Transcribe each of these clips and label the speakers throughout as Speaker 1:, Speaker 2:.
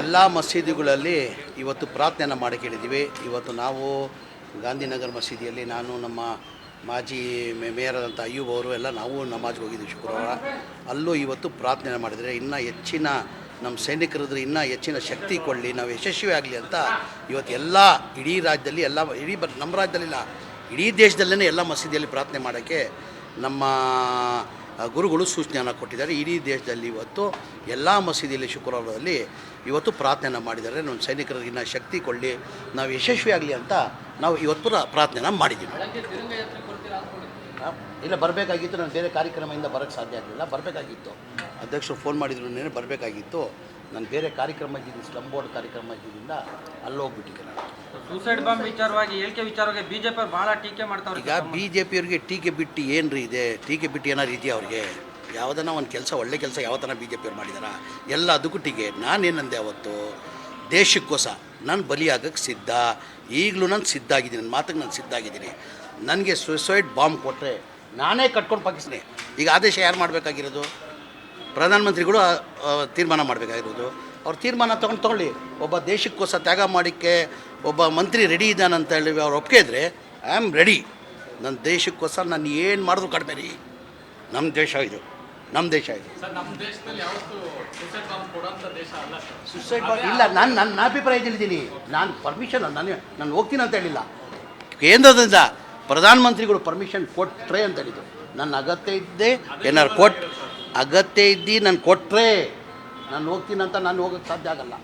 Speaker 1: ಎಲ್ಲ ಮಸೀದಿಗಳಲ್ಲಿ ಇವತ್ತು ಪ್ರಾರ್ಥನೆ ಮಾಡಿ ಕೇಳಿದ್ದೀವಿ. ಇವತ್ತು ನಾವು ಗಾಂಧಿನಗರ ಮಸೀದಿಯಲ್ಲಿ ನಾನು, ನಮ್ಮ ಮಾಜಿ ಮೇಯರಾದಂಥ ಅಯ್ಯೂಬ್ ಅವರು ಎಲ್ಲ ನಾವು ನಮಾಜ್ಗೆ ಹೋಗಿದ್ದೀವಿ ಶುಕ್ರವಾರ. ಅಲ್ಲೂ ಇವತ್ತು ಪ್ರಾರ್ಥನೆ ಮಾಡಿದರೆ ಇನ್ನೂ ಹೆಚ್ಚಿನ ನಮ್ಮ ಸೈನಿಕರಿದ್ರೆ ಇನ್ನೂ ಹೆಚ್ಚಿನ ಶಕ್ತಿ ಕೊಡಲಿ, ನಾವು ಯಶಸ್ವಿ ಆಗಲಿ ಅಂತ ಇವತ್ತು ಎಲ್ಲ ಇಡೀ ರಾಜ್ಯದಲ್ಲಿ, ಎಲ್ಲ ಇಡೀ ಬ ನಮ್ಮ ರಾಜ್ಯದಲ್ಲಿಲ್ಲ, ಇಡೀ ದೇಶದಲ್ಲೇ ಎಲ್ಲ ಮಸೀದಿಯಲ್ಲಿ ಪ್ರಾರ್ಥನೆ ಮಾಡೋಕ್ಕೆ ನಮ್ಮ ಗುರುಗಳು ಸೂಚನೆಯನ್ನು ಕೊಟ್ಟಿದ್ದಾರೆ. ಇಡೀ ದೇಶದಲ್ಲಿ ಇವತ್ತು ಎಲ್ಲ ಮಸೀದಿಯಲ್ಲಿ ಶುಕ್ರವಾರದಲ್ಲಿ ಇವತ್ತು ಪ್ರಾರ್ಥನೆ ಮಾಡಿದ್ದಾರೆ. ನಮ್ಮ ಸೈನಿಕರಿಗೆ ಇನ್ನೂ ಶಕ್ತಿ ಕೊಡಲಿ, ನಾವು ಯಶಸ್ವಿ ಆಗಲಿ ಅಂತ ನಾವು ಇವತ್ತು ಪ್ರಾರ್ಥನೆ ಮಾಡಿದ್ದೀವಿ. ಇಲ್ಲ, ಬರಬೇಕಾಗಿತ್ತು. ನಾನು ಬೇರೆ ಕಾರ್ಯಕ್ರಮದಿಂದ ಬರೋಕ್ಕೆ ಸಾಧ್ಯ ಆಗಲಿಲ್ಲ. ಬರಬೇಕಾಗಿತ್ತು. ಅಧ್ಯಕ್ಷರು ಫೋನ್ ಮಾಡಿದ್ರು ಬರಬೇಕಾಗಿತ್ತು. ನಾನು ಬೇರೆ ಕಾರ್ಯಕ್ರಮ ಇದ್ದೀನಿ ಸ್ಲಮ್ ಬೋರ್ಡ್ ಕಾರ್ಯಕ್ರಮ ಇದ್ದಿದ್ದರಿಂದ ಅಲ್ಲಿ ಹೋಗ್ಬಿಟ್ಟಿದ್ದೆ ನಾನು.
Speaker 2: ಸೂಸೈಡ್ ಬಾಂಬ್ ವಿಚಾರವಾಗಿ ಹೇಳಿಕೆ ವಿಚಾರವಾಗಿ ಬಿಜೆಪಿ ಅವ್ರು ಭಾಳ ಟೀಕೆ ಮಾಡ್ತಾರೆ
Speaker 1: ಈಗ ಬಿ ಜೆ ಪಿಯವ್ರಿಗೆ ಟೀಕೆ ಬಿಟ್ಟು ಏನ್ರಿ ಇದೆ? ಟೀಕೆ ಬಿಟ್ಟು ಏನಾರು ಇದೆಯಾ ಅವ್ರಿಗೆ? ಯಾವುದನ್ನ ಒಂದು ಕೆಲಸ ಒಳ್ಳೆ ಕೆಲಸ ಯಾವತ್ತನ ಬಿ ಜೆ ಪಿಯವ್ರು ಮಾಡಿದಾರ? ಎಲ್ಲ ಅದಕ್ಕೂ ಟೀಕೆ. ನಾನೇನಂದೆ ಅವತ್ತು? ದೇಶಕ್ಕೋಸ ನಾನು ಬಲಿಯಾಗಕ್ಕೆ ಸಿದ್ಧ. ಈಗಲೂ ನಾನು ಸಿದ್ಧ ಆಗಿದ್ದೀನಿ ನನ್ನ ಮಾತಿಗೆ ನಾನು ಸಿದ್ಧ ಆಗಿದ್ದೀನಿ ನನಗೆ ಸುಸೈಡ್ ಬಾಂಬ್ ಕೊಟ್ಟರೆ ನಾನೇ ಕಟ್ಕೊಂಡು ಪಾಕಿಸ್ತೀನಿ. ಈಗ ಆದೇಶ ಯಾರು ಮಾಡಬೇಕಾಗಿರೋದು? ಪ್ರಧಾನಮಂತ್ರಿಗಳು ತೀರ್ಮಾನ ಮಾಡಬೇಕಾಗಿರೋದು. ಅವ್ರು ತೀರ್ಮಾನ ತೊಗೊಂಡು ತೊಗೊಳ್ಳಿ. ಒಬ್ಬ ದೇಶಕ್ಕೋಸ್ಕರ ತ್ಯಾಗ ಮಾಡೋಕ್ಕೆ ಒಬ್ಬ ಮಂತ್ರಿ ರೆಡಿ ಇದ್ದಾನಂತ ಹೇಳಿ ಅವ್ರು ಒಪ್ಪಿಗೆ ಇದ್ದರೆ ಐ ಆಮ್ ರೆಡಿ ನನ್ನ ದೇಶಕ್ಕೋಸ್ಕರ ನಾನು ಏನು ಮಾಡಿದ್ರು ಕಡಿಮೆ ರೀ. ನಮ್ಮ ದೇಶ ಇದು. ನಮ್ಮ ದೇಶ ಇದು. ಸುಸೈಡ್ ಇಲ್ಲ. ನಾನು ನನ್ನ ಅಭಿಪ್ರಾಯ ತಿಳಿದೀನಿ ನಾನು ಪರ್ಮಿಷನ್ ನಾನು ನಾನು ಹೋಗ್ತೀನಿ ಅಂತ ಹೇಳಿಲ್ಲ. ಕೇಂದ್ರದಿಂದ ಪ್ರಧಾನಮಂತ್ರಿಗಳು ಪರ್ಮಿಷನ್ ಕೊಟ್ಟರೆ ಅಂತ ಹೇಳಿದ್ರು. ನನ್ನ ಅಗತ್ಯ ಇದ್ದೇ ಏನಾರು ಕೊಟ್ಟು ಅಗತ್ಯ ಇದ್ದು, ನಾನು ಕೊಟ್ಟರೆ ನಾನು ಹೋಗ್ತೀನಂತ ನಾನು ಹೋಗೋಕ್ಕೆ ಸಾಧ್ಯ ಆಗಲ್ಲ.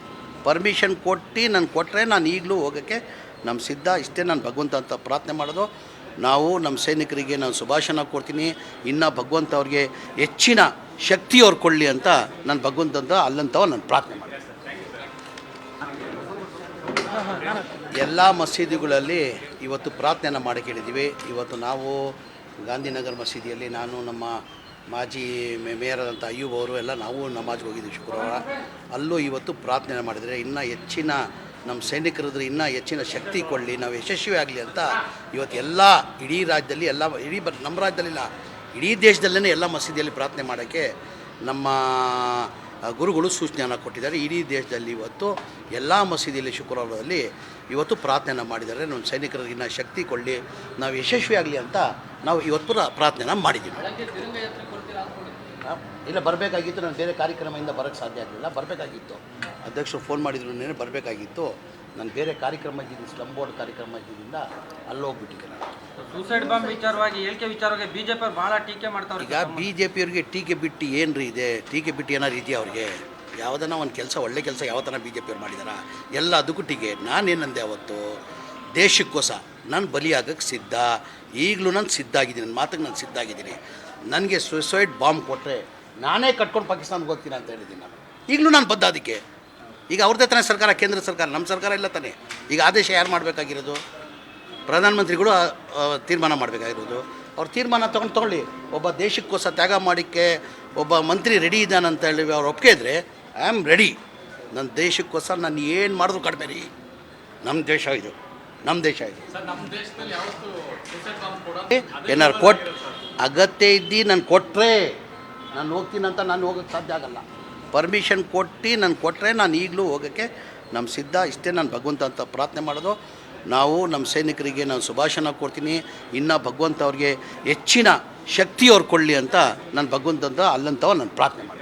Speaker 1: ಪರ್ಮಿಷನ್ ಕೊಟ್ಟು, ನಾನು ಕೊಟ್ಟರೆ ನಾನು ಈಗಲೂ ಹೋಗೋಕ್ಕೆ ನಮ್ಮ ಸಿದ್ಧ. ಇಷ್ಟೇ ನಾನು ಭಗವಂತ ಅಂತ ಪ್ರಾರ್ಥನೆ ಮಾಡೋದು. ನಾವು ನಮ್ಮ ಸೈನಿಕರಿಗೆ ನಾನು ಸುಭಾಷಣ ಕೊಡ್ತೀನಿ. ಇನ್ನು ಭಗವಂತ ಅವ್ರಿಗೆ ಹೆಚ್ಚಿನ ಶಕ್ತಿ ಅವ್ರು ಕೊಡಲಿ ಅಂತ ನಾನು ಭಗವಂತ ಅಂತ ಅಲ್ಲಂತವ ನಾನು ಪ್ರಾರ್ಥನೆ ಮಾಡ್ತೀನಿ. ಎಲ್ಲ ಮಸೀದಿಗಳಲ್ಲಿ ಇವತ್ತು ಪ್ರಾರ್ಥನೆ ಮಾಡಿ ಕೇಳಿದ್ದೀವಿ. ಇವತ್ತು ನಾವು ಗಾಂಧಿನಗರ ಮಸೀದಿಯಲ್ಲಿ, ನಾನು ನಮ್ಮ ಮಾಜಿ ಮೇಯರಾದಂಥ ಅಯ್ಯೂಬ್ ಅವರು ಎಲ್ಲ ನಾವು ನಮಾಜ್ಗೆ ಹೋಗಿದ್ದೀವಿ ಶುಕ್ರವಾರ. ಅಲ್ಲೂ ಇವತ್ತು ಪ್ರಾರ್ಥನೆ ಮಾಡಿದರೆ ಇನ್ನೂ ಹೆಚ್ಚಿನ ನಮ್ಮ ಸೈನಿಕರು ಇನ್ನೂ ಹೆಚ್ಚಿನ ಶಕ್ತಿ ಕೊಡಲಿ, ನಾವು ಯಶಸ್ವಿ ಆಗಲಿ ಅಂತ ಇವತ್ತು ಎಲ್ಲ ಇಡೀ ರಾಜ್ಯದಲ್ಲಿ ಎಲ್ಲ ಇಡೀ ಬ ನಮ್ಮ ರಾಜ್ಯದಲ್ಲಿಲ್ಲ, ಇಡೀ ದೇಶದಲ್ಲೇ ಎಲ್ಲ ಮಸೀದಿಯಲ್ಲಿ ಪ್ರಾರ್ಥನೆ ಮಾಡೋಕ್ಕೆ ನಮ್ಮ ಗುರುಗಳು ಸೂಚನೆಯನ್ನು ಕೊಟ್ಟಿದ್ದಾರೆ. ಇಡೀ ದೇಶದಲ್ಲಿ ಇವತ್ತು ಎಲ್ಲ ಮಸೀದಿಯಲ್ಲಿ ಶುಕ್ರವಾರದಲ್ಲಿ ಇವತ್ತು ಪ್ರಾರ್ಥನೆ ಮಾಡಿದ್ದಾರೆ. ನಮ್ಮ ಸೈನಿಕರಿಗೆ ಇನ್ನೂ ಶಕ್ತಿ ಕೊಡಲಿ, ನಾವು ಯಶಸ್ವಿ ಆಗಲಿ ಅಂತ ನಾವು ಇವತ್ತು ಪ್ರಾರ್ಥನೆ ಮಾಡಿದ್ದೀವಿ. ಇಲ್ಲ ಬರಬೇಕಾಗಿತ್ತು. ನಾನು ಬೇರೆ ಕಾರ್ಯಕ್ರಮದಿಂದ ಬರೋಕ್ಕೆ ಸಾಧ್ಯ ಆಗಲಿಲ್ಲ. ಬರಬೇಕಾಗಿತ್ತು. ಅಧ್ಯಕ್ಷರು ಫೋನ್ ಮಾಡಿದ್ರು ನೇನೆ ಬರಬೇಕಾಗಿತ್ತು. ನಾನು ಬೇರೆ ಕಾರ್ಯಕ್ರಮ ಇದ್ದೀನಿ ಸ್ಲಮ್ ಬೋರ್ಡ್ ಕಾರ್ಯಕ್ರಮ ಇದ್ದಿದ್ದರಿಂದ ಅಲ್ಲಿ ಹೋಗ್ಬಿಟ್ಟಿದ್ದೆ ನಾನು.
Speaker 2: ಸೂಸೈಡ್ ಬಾಂಬ್ ವಿಚಾರವಾಗಿ ಹೇಳಿಕೆ ವಿಚಾರವಾಗಿ ಬಿ ಜೆ ಅವ್ರು ಭಾಳ ಟೀಕೆ ಮಾಡ್ತಾರೆ
Speaker 1: ಈಗ ಬಿ ಜೆ ಪಿಯವ್ರಿಗೆ ಟೀಕೆ ಬಿಟ್ಟು ಏನ್ರಿ ಇದೆ? ಟೀಕೆ ಬಿಟ್ಟು ಏನಾರು ಇದೆಯಾ ಅವ್ರಿಗೆ? ಯಾವುದನ್ನ ಒಂದು ಕೆಲಸ ಒಳ್ಳೆ ಕೆಲಸ ಯಾವತ್ತನ ಬಿ ಜೆ ಪಿಯವ್ರು ಮಾಡಿದಾರ? ಎಲ್ಲ ಅದಕ್ಕೂ ಟೀಕೆ. ನಾನೇನಂದೆ ಅವತ್ತು? ದೇಶಕ್ಕೋಸ ನಾನು ಬಲಿಯಾಗಕ್ಕೆ ಸಿದ್ಧ. ಈಗಲೂ ನಾನು ಸಿದ್ಧ ಆಗಿದ್ದೀನಿ. ನನ್ನ ಮಾತಿಗೆ ನಾನು ಸಿದ್ಧ ಆಗಿದ್ದೀನಿ. ನನಗೆ ಸುಸೈಡ್ ಬಾಂಬ್ ಕೊಟ್ಟರೆ ನಾನೇ ಕಟ್ಕೊಂಡು ಪಾಕಿಸ್ತಾನಕ್ಕೆ ಹೋಗ್ತೀನಿ ಅಂತ ಹೇಳಿದ್ದೀನಿ ನಾನು. ಈಗಲೂ ನಾನು ಬದ್ಧ ಅದಕ್ಕೆ. ಈಗ ಅವ್ರದ್ದೇ ತಾನೇ ಸರ್ಕಾರ ಕೇಂದ್ರ ಸರ್ಕಾರ ನಮ್ಮ ಸರ್ಕಾರ ಇಲ್ಲ ತಾನೇ. ಈಗ ಆದೇಶ ಯಾರು ಮಾಡಬೇಕಾಗಿರೋದು? ಪ್ರಧಾನಮಂತ್ರಿಗಳು ತೀರ್ಮಾನ ಮಾಡಬೇಕಾಗಿರೋದು. ಅವ್ರು ತೀರ್ಮಾನ ತೊಗೊಂಡು ತೊಗೊಳ್ಳಿ. ಒಬ್ಬ ದೇಶಕ್ಕೋಸ್ಕರ ತ್ಯಾಗ ಮಾಡಿಕ್ಕೆ ಒಬ್ಬ ಮಂತ್ರಿ ರೆಡಿ ಇದ್ದಾನೆ ಅಂತ ಹೇಳಿ ಅವ್ರು ಒಪ್ಪಿಗೆ ಇದ್ದರೆ ಐ ಆಮ್ ರೆಡಿ ನನ್ನ ದೇಶಕ್ಕೋಸ್ಕರ ನಾನು ಏನು ಮಾಡಿದ್ರು ಕಡಿಮೆ ರೀ. ನಮ್ಮ ದೇಶ ಇದು. ನಮ್ಮ ದೇಶ ಇದು. ಏನಾರು ಕೊಟ್ಟು ಅಗತ್ಯ ಇದ್ದು ನಾನು ಕೊಟ್ಟರೆ ನಾನು ಹೋಗ್ತೀನಂತ ನಾನು ಹೋಗೋಕ್ಕೆ ಸಾಧ್ಯ ಆಗಲ್ಲ. ಪರ್ಮಿಷನ್ ಕೊಟ್ಟು ನಾನು ಕೊಟ್ಟರೆ ನಾನು ಈಗಲೂ ಹೋಗೋಕ್ಕೆ ನಮ್ಮ ಸಿದ್ಧ. ಇಷ್ಟೇ ನಾನು ಭಗವಂತ ಅಂತ ಪ್ರಾರ್ಥನೆ ಮಾಡೋದು. ನಾವು ನಮ್ಮ ಸೈನಿಕರಿಗೆ ನಾನು ಸುಭಾಷಣ ಕೊಡ್ತೀನಿ. ಇನ್ನು ಭಗವಂತ ಅವ್ರಿಗೆ ಹೆಚ್ಚಿನ ಶಕ್ತಿ ಅವ್ರು ಕೊಡಲಿ ಅಂತ ನಾನು ಭಗವಂತ ಅಲ್ಲಂತವ ನಾನು ಪ್ರಾರ್ಥನೆ ಮಾಡ್ತೀನಿ.